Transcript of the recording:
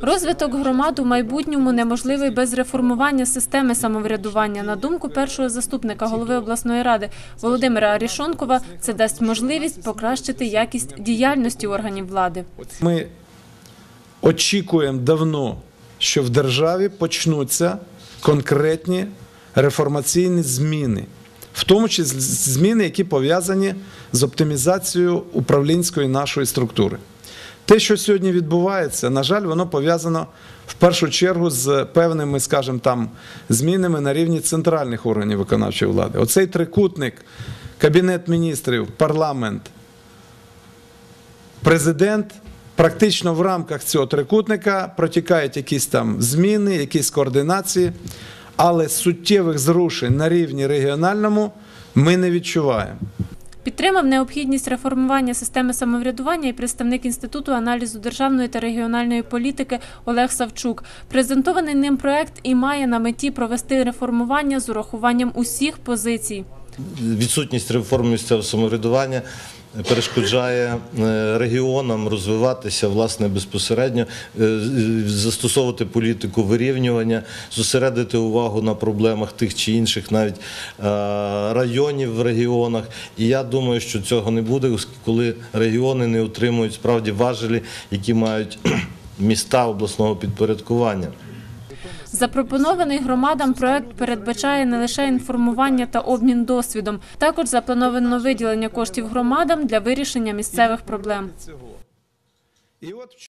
Розвиток громад у майбутньому неможливий без реформування системи самоврядування. На думку першого заступника голови обласної ради Володимира Арішонкова, це дасть можливість покращити якість діяльності органів влади. Ми очікуємо давно, що в державі почнуться конкретні реформаційні зміни, в тому числі зміни, які пов'язані з оптимізацією управлінської нашої структури. Те, що сьогодні відбувається, на жаль, воно пов'язано в першу чергу з певними, скажімо, там змінами на рівні центральних органів виконавчої влади. Оцей трикутник Кабінет міністрів, парламент, президент. Практично в рамках цього трикутника протікають якісь там зміни, якісь координації, але суттєвих зрушень на рівні регіональному ми не відчуваємо. Підтримав необхідність реформування системи самоврядування і представник інституту аналізу державної та регіональної політики Олег Савчук. Презентований ним проект і має на меті провести реформування з урахуванням усіх позицій. Відсутність реформ місцевого самоврядування перешкоджає е, регіонам розвиватися власне безпосередньо, е, застосовувати політику вирівнювання, зосередити увагу на проблемах тих чи інших навіть е, районів в регіонах. І я думаю, що цього не буде, коли регіони не отримують справді важелі, які мають міста обласного підпорядкування. Запропонований громадам проект передбачає не лише інформування та обмін досвідом. Також заплановано виділення коштів громадам для вирішення місцевих проблем.